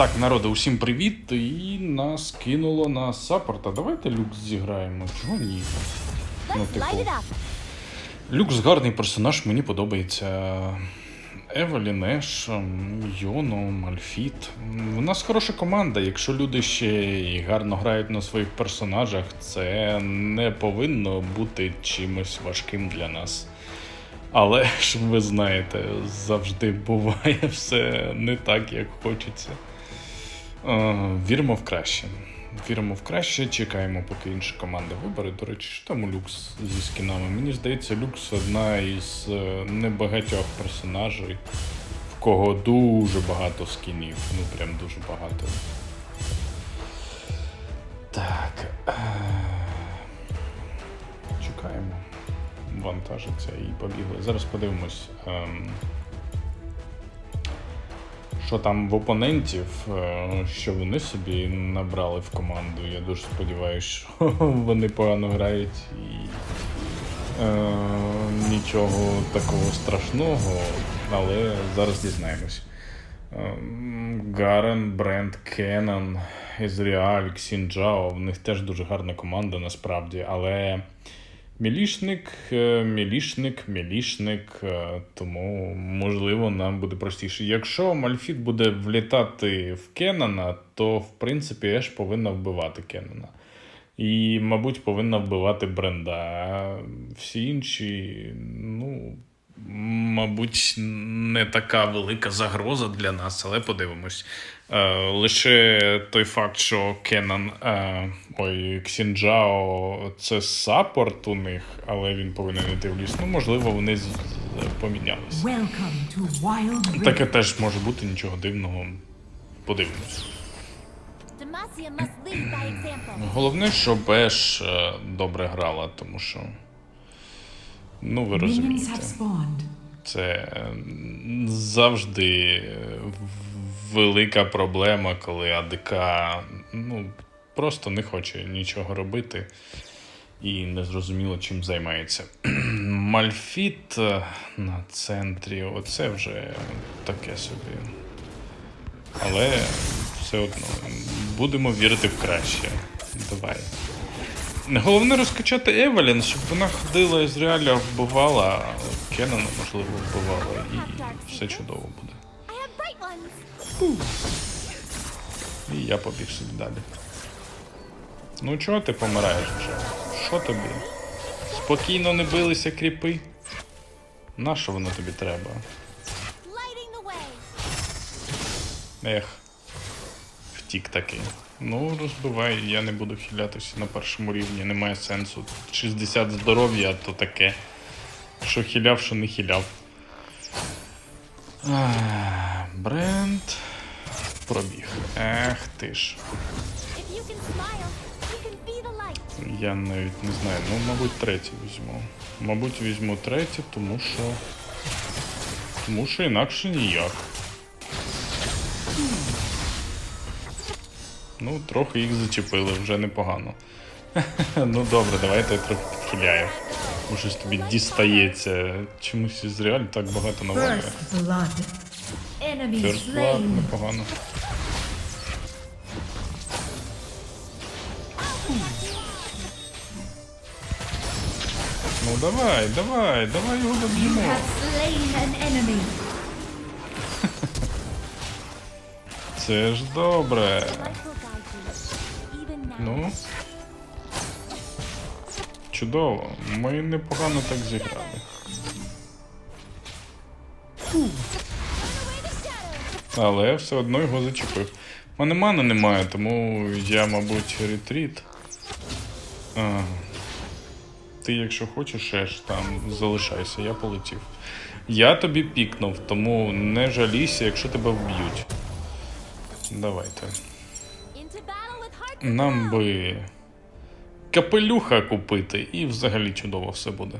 Так, народи, усім привіт! І нас кинуло на саппорта. Давайте люкс зіграємо. Чого ні? Ну, типу, люкс гарний персонаж, мені подобається. Евелін, Еш, Йоно, Мальфіт. У нас хороша команда. Якщо люди ще й гарно грають на своїх персонажах, це не повинно бути чимось важким для нас. Але ж ви знаєте, завжди буває все не так, як хочеться. Е, Віримо в краще. Віримо в краще, чекаємо, поки інша команда вибере. До речі, що там у люкс зі скінами? Мені здається, люкс одна із е, небагатьох персонажей, в кого дуже багато скінів. Ну прям дуже багато. Так. е, Чекаємо. Вантажиться і побігли. Зараз подивимось. Що там в опонентів, е, що вони собі набрали в команду. Я дуже сподіваюся, що вони погано грають і е, нічого такого страшного, але зараз дізнаємось. Ем, Гарен, Бренд, Кеннон, Езріаль, Ксінджао, в них теж дуже гарна команда насправді, але Мілішник, е, мілішник, мілішник, е, тому можливо нам буде простіше. Якщо Мальфіт буде влітати в Кеннона, то в принципі Еш повинна вбивати Кеннона. І, мабуть, повинна вбивати Бренда. А всі інші, ну, мабуть, не така велика загроза для нас, але подивимось. Е, лише той факт, що Кеннон, е, ой, Ксінджао це саппорт у них, але він повинен йти в ліс. Ну, можливо, вони Rift. Таке теж може бути нічого дивного. Подивимось. Головне, щоб Еш е, добре грала, тому що. Ну, ви розумієте. Це завжди в- велика проблема, коли АДК ну, просто не хоче нічого робити і не зрозуміло, чим займається. Мальфіт е, на центрі, оце вже таке собі. Але все одно будемо вірити в краще. Давай. Головне розкачати Евелін, щоб вона ходила з реаля вбивала, а Кеннона, можливо, вбивала, і все чудово буде. І я побіг собі далі. Ну чого ти помираєш вже? Що тобі? Спокійно не билися кріпи? Нащо воно тобі треба? Ех. Втік таки. Ну, розбивай, я не буду хилятися на першому рівні, немає сенсу. 60 здоров'я, то таке. Що хиляв, що не хиляв. Ах, Бренд. Пробіг. Ех ти ж. Я навіть не знаю. Ну, мабуть, третій візьму. Мабуть, візьму третій, тому що. Тому що інакше ніяк. Ну, трохи їх зачепили, вже непогано. ну добре, давайте я трохи підхиляю. Бо щось тобі дістається. Чомусь із реаль так багато навалює. First blood. Непогано. Ну давай, давай, давай його доб'ємо. Це ж добре. Ну. Чудово. Ми непогано так зіграли. Але все одно його зачепив. У мене мани немає, тому я, мабуть, ретріт. А, ти, якщо хочеш, Еш, там залишайся, я полетів. Я тобі пікнув, тому не жалійся, якщо тебе вб'ють. Давайте. Нам би капелюха купити, і взагалі чудово все буде.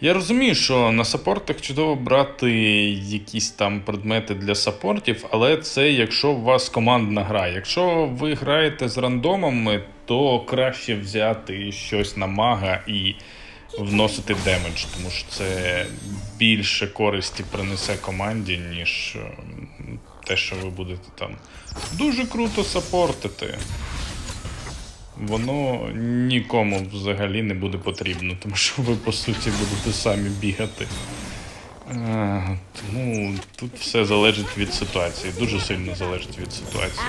Я розумію, що на саппортах чудово брати якісь там предмети для саппортів, але це якщо у вас командна гра. Якщо ви граєте з рандомами, то краще взяти щось на мага і вносити демедж, тому що це більше користі принесе команді, ніж е, те, що ви будете там дуже круто саппортити, воно нікому взагалі не буде потрібно, тому що ви по суті будете самі бігати. Е, Тому тут все залежить від ситуації, дуже сильно залежить від ситуації.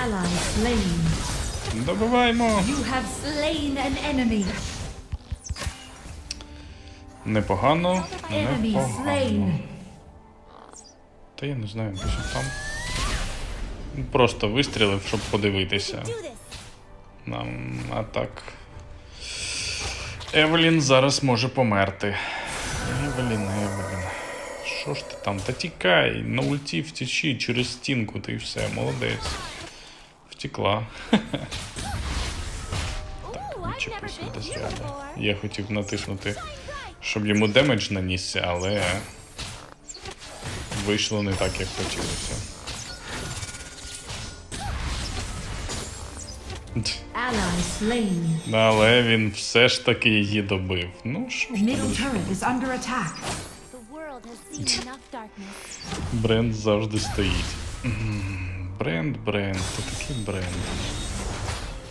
Добиваємо! You have slain an enemy. Непогано. Enemy Непогано. Та я не знаю, десь там. Просто вистрілив, щоб подивитися. Нам, а так. Евелін зараз може померти. Евелін, Евелін. Що ж ти там? Та тікай, на ульті втічі через стінку, ти все, молодець. Втекла. Я хотів натиснути, щоб йому демедж нанісся, але вийшло не так, як хотілося. Але він все ж таки її добив. Ну що ж. Бренд завжди стоїть. Бренд, бренд, то такий бренд.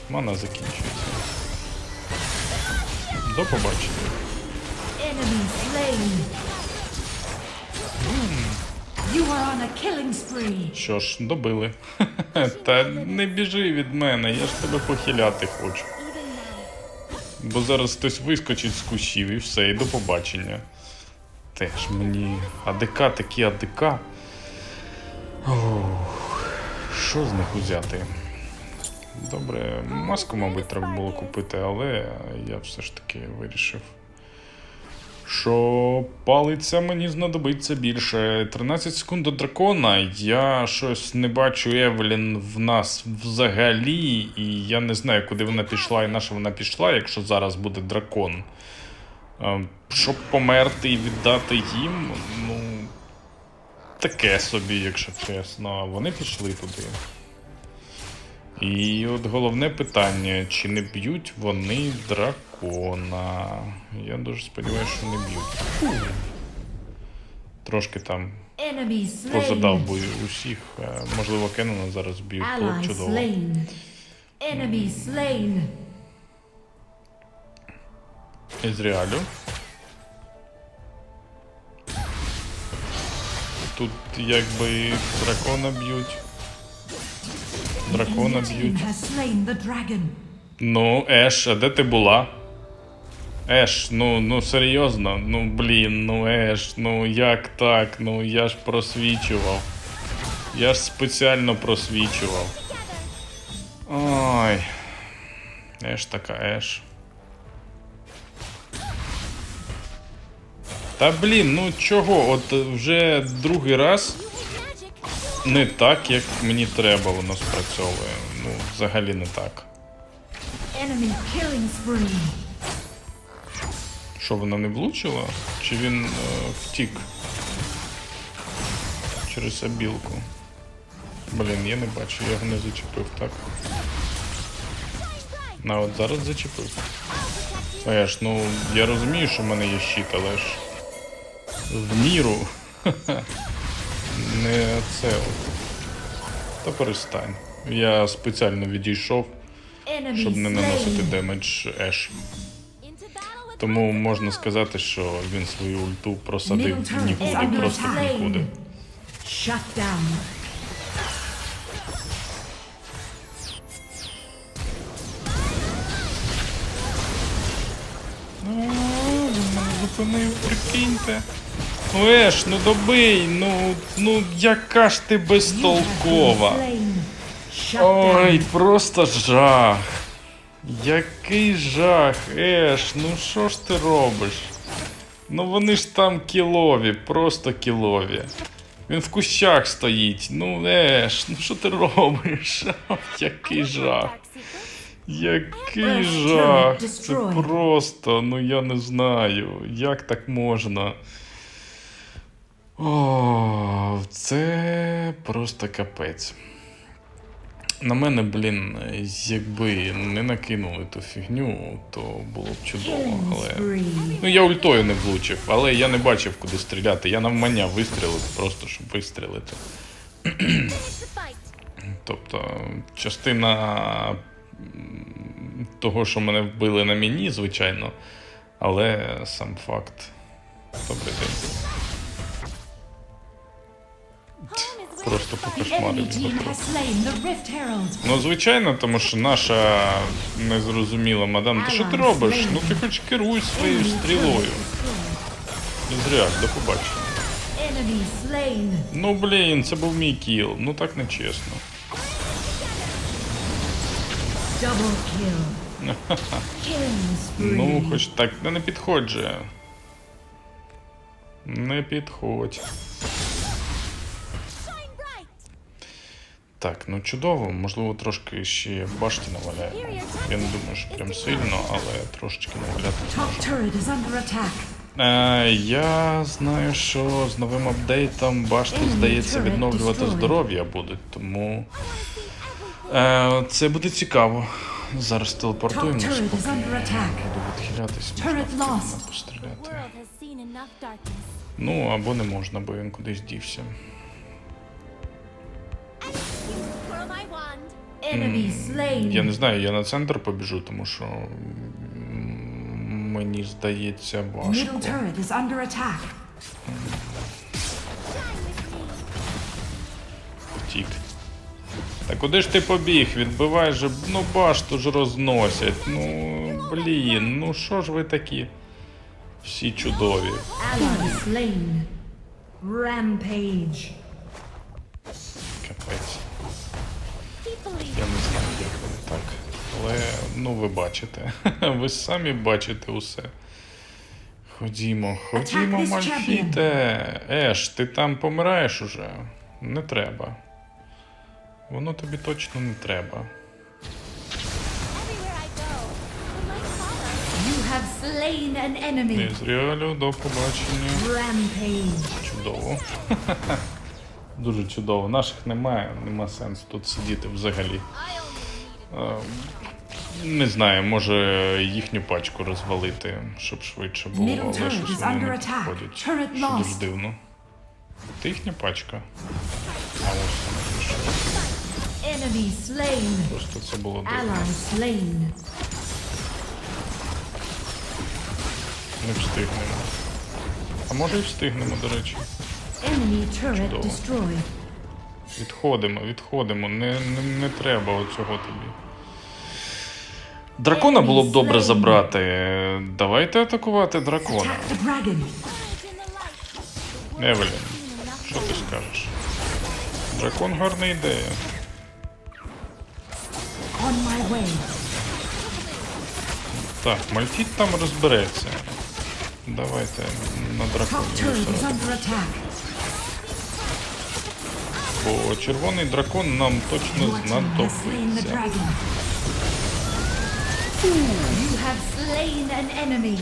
Мана закінчується. До побачення. Що ж, добили. Та не біжи від мене, я ж тебе похиляти хочу. Бо зараз хтось вискочить з кущів і все, і до побачення. Теж мені АДК такі АДК. Ох, що з них узяти? Добре, маску, мабуть, треба було купити, але я все ж таки вирішив. Що палиця мені знадобиться більше. 13 секунд до дракона. Я щось не бачу Евелін в нас взагалі, і я не знаю, куди вона пішла і на що вона пішла, якщо зараз буде дракон. Е, Щоб померти і віддати їм, ну. Таке собі, якщо чесно. Вони пішли туди. І от головне питання: чи не б'ють вони дракона? Я дуже сподіваюся, що не б'ють. Трошки там позадав бою усіх. Е, Можливо, Кеннона зараз б'ють, чудово. Із реалю. Тут якби дракона б'ють. Дракона б'ють. Ну, Еш, а де ти була? Еш, ну, ну серйозно, ну блін, ну Еш, ну як так? Ну я ж просвічував. Я ж спеціально просвічував. Ой. Еш така Еш. Та блін, ну чого? От вже другий раз не так, як мені треба, воно спрацьовує. Ну, взагалі не так. Що вона не влучила? Чи він е, втік через обілку? Блін, я не бачу, я його не зачепив, так? На от зараз зачепив. А я ж, ну, я розумію, що в мене є щит, але ж в міру. не це. Та перестань. Я спеціально відійшов, щоб не наносити демедж Еш. Тому можна сказати, що він свою ульту просадив нікуди, просто нікуди. Зупинив, прикиньте. Ну Еш, ну добий, ну, ну яка ж ти безтолкова. Ой, просто жах. Який жах, Еш, ну що ж ти робиш? Ну вони ж там кілові, просто кілові. Він в кущах стоїть. Ну, Еш, ну що ти робиш? Який жах. Який жах. Це просто, ну я не знаю, як так можна. О, це просто капець. На мене, блін, якби не накинули ту фігню, то було б чудово. Але. Ну, я ультою не влучив, але я не бачив, куди стріляти. Я навмання вистрілив, просто щоб вистрілити. Тобто, частина того, що мене вбили на міні, звичайно, але сам факт. Добрий день. Просто Herald. Ну, звичайно, тому що наша незрозуміла мадам, ти що ти робиш? Ну ти хоч керуй своєю стрілою. Не зря, до побачення. Ну блін, це був мій кіл. Ну так не чесно. Double kill. Ну, хоч так, та не підходь же. Не підходь. Так, ну чудово, можливо, трошки ще башті наваляємо. Я не думаю, що прям сильно, але трошечки наваляти. Е, я знаю, що з новим апдейтом башти, здається, відновлювати здоров'я будуть, тому е, це буде цікаво. Зараз телепортуємося, буду відхилятись, можна постріляти. Ну, або не можна, бо він кудись дівся. Я не знаю, я на центр побіжу, тому що мені здається важко. turret Та куди ж ти побіг? Відбивай же, ну башту ж розносять. Ну, блін, ну що ж ви такі? Всі чудові. Rampage. Капець. Я не знаю, як вони так. Але ну ви бачите. Ви самі бачите усе. Ходімо, ходімо, Мальфіте. Еш, ти там помираєш уже. Не треба. Воно тобі точно не треба. Не зрялю, до побачення. Rampage. Чудово. Дуже чудово. Наших немає, нема сенсу тут сидіти взагалі. I only need Е, Не знаю, може їхню пачку розвалити, щоб швидше було, Middle але turret щось is вони under не attack. підходять. Turret Що дуже дивно. Це їхня пачка. А ось вона пішла. Enemy slain. Просто це було дивно. Ally slain. Не встигнемо. А може і встигнемо, до речі. Enemy turret Чудово. destroyed. Відходимо, відходимо. Не, не, не треба оцього тобі. Дракона було б добре забрати. Давайте атакувати дракона. Attack the dragon. Евелін, що ти скажеш? Дракон гарна ідея. On my way. Так, Мальфіт там розбереться. Давайте на Top драконі. turret is зосередимося. under attack. Бо червоний дракон нам точно Your team has slain the знадобиться. dragon. You have slain an enemy.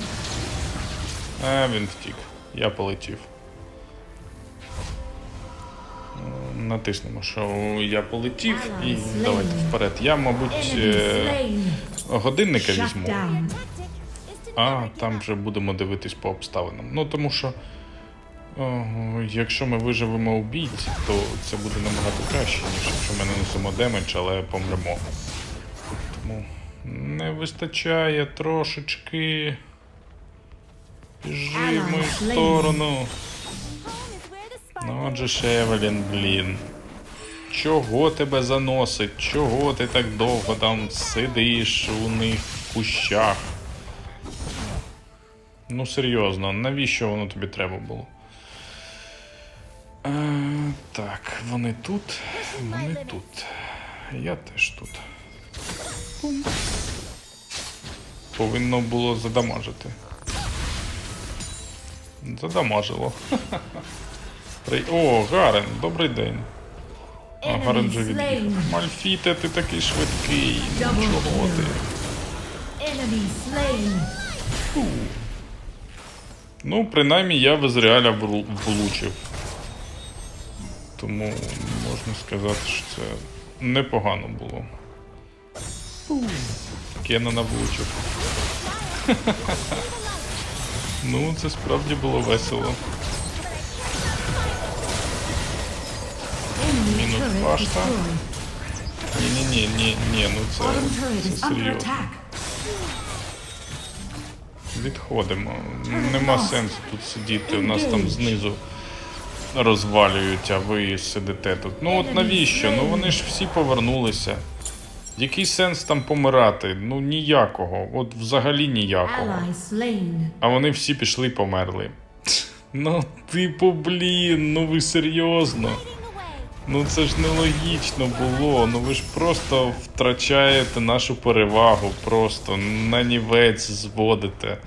А, він втік. Я полетів. Натиснемо, що я полетів, і давайте вперед. Я, мабуть, е, годинника візьму. А, там вже будемо дивитись по обставинам. Ну тому що. О, якщо ми виживемо у бійці, то це буде набагато краще, ніж якщо ми нанесемо демедж, але помремо. Тому не вистачає трошечки. Біжи в мою сторону. Ну, отже, ж, Евелін, блін. Чого тебе заносить? Чого ти так довго там сидиш у них в кущах? Ну, серйозно, навіщо воно тобі треба було? Е, так, вони тут, вони тут. Я теж тут. Пум. Повинно було задамажити. Задамажило. При- О, Гарен, добрий день. А, Гарен же відбіг. slain. Мальфіте, ти такий швидкий. Чого ти? Ну, принаймні я в Ізраїля влучив. Тому можна сказати, що це непогано було. Кеннона влучив. ну, це справді було весело. Башта. destroyed. Ні, ні, ні, ні, ні, ну це, це серйозно. Відходимо. Нема сенсу тут сидіти. У нас там знизу розвалюють, а ви сидите тут. Ну от навіщо? Ну вони ж всі повернулися. Який сенс там помирати? Ну ніякого. От взагалі ніякого. А вони всі пішли і померли. Ну, типу, блін, ну ви серйозно. Ну це ж нелогічно було. Ну ви ж просто втрачаєте нашу перевагу, просто на нівець зводите.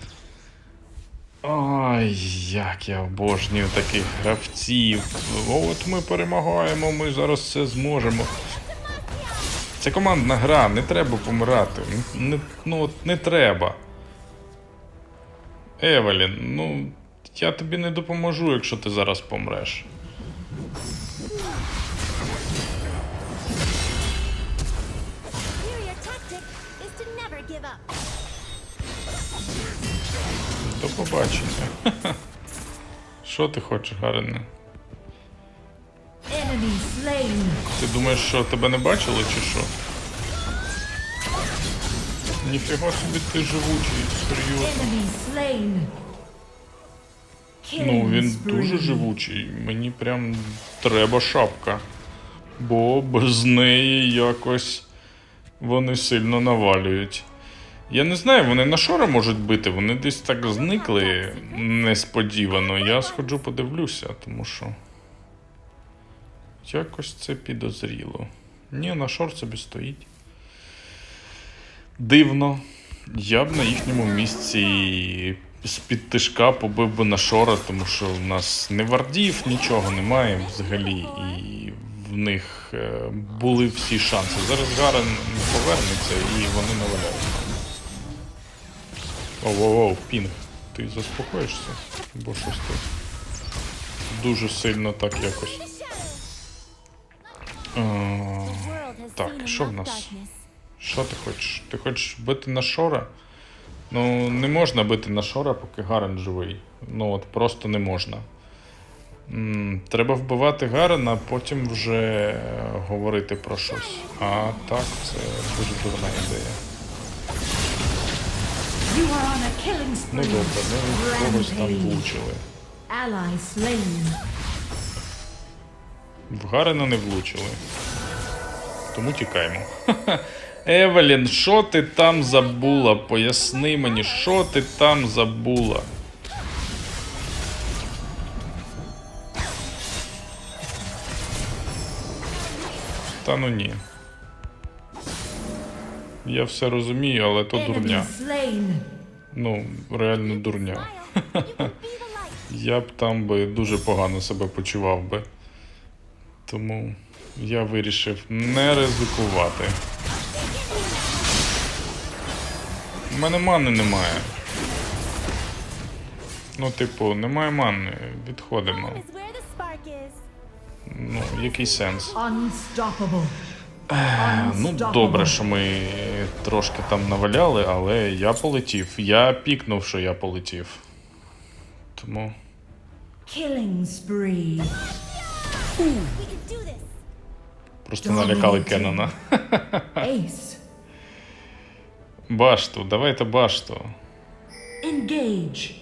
Ай, як я обожнюю таких гравців. От ми перемагаємо, ми зараз все зможемо. Це командна гра, не треба помирати. Не, ну от не треба. Евелін, ну я тобі не допоможу, якщо ти зараз помреш. До побачення. Що ти хочеш, Гарене? Ти думаєш, що тебе не бачили чи що? Ніфіга собі ти живучий, серйозно. Ну, він дуже живучий. Мені прям треба шапка. Бо без неї якось вони сильно навалюють. Я не знаю, вони на шора можуть бити, вони десь так зникли несподівано. Я сходжу подивлюся, тому що. Якось це підозріло. Ні, на шор собі стоїть. Дивно. Я б на їхньому місці з-під тишка побив би на шора, тому що в нас не вардів, нічого немає взагалі, і в них е, були всі шанси. Зараз Гарен повернеться і вони наваляють. Оу-оу-оу, пінг. Ти заспокоїшся? Бо щось ти дуже сильно так якось. Has Так, що в нас? Що ти хочеш? Ти хочеш бити на шора? Ну, не можна бити на шора, поки Гарен живий. Ну от просто не можна. Треба вбивати Гарена, а потім вже говорити про щось. А так, це дуже дурна ідея. Ну добре, ми когось там влучили. В Гарена не влучили. Тому тікаємо. Евелін, що ти там забула? Поясни мені, що ти там забула? Та ну ні. Я все розумію, але то дурня. Ну, реально дурня. Я б там би дуже погано себе почував би. Тому я вирішив не ризикувати. У мене мани немає. Ну, типу, немає мани, відходимо. Ну, який сенс? Unstoppable. Ну, добре, що ми трошки там наваляли, але я полетів. Я пікнув, що я полетів. Тому. Просто налякали. Кеннона. Башту, давайте башту. Engage.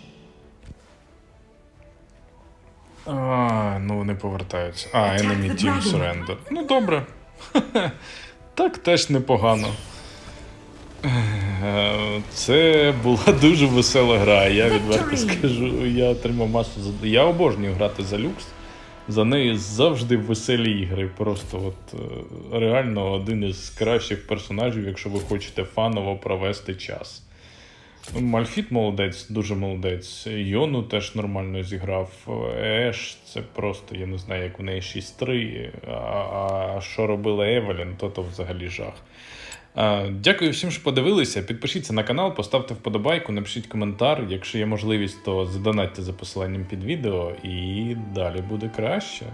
А, ну вони повертаються. А, Enemy Team. Surrender. Ну добре. Так теж непогано. Це була дуже весела гра, я відверто скажу. Я отримав масу Я обожнюю грати за люкс. За неї завжди веселі ігри. Просто от е, реально один із кращих персонажів, якщо ви хочете фаново провести час. Мальфіт молодець, дуже молодець. Йону теж нормально зіграв. Еш, це просто, я не знаю, як в неї 6-3. А, а що робила Евелін, то то взагалі жах. Дякую всім, що подивилися. Підпишіться на канал, поставте вподобайку, напишіть коментар. Якщо є можливість, то задонатьте за посиланням під відео, і далі буде краще.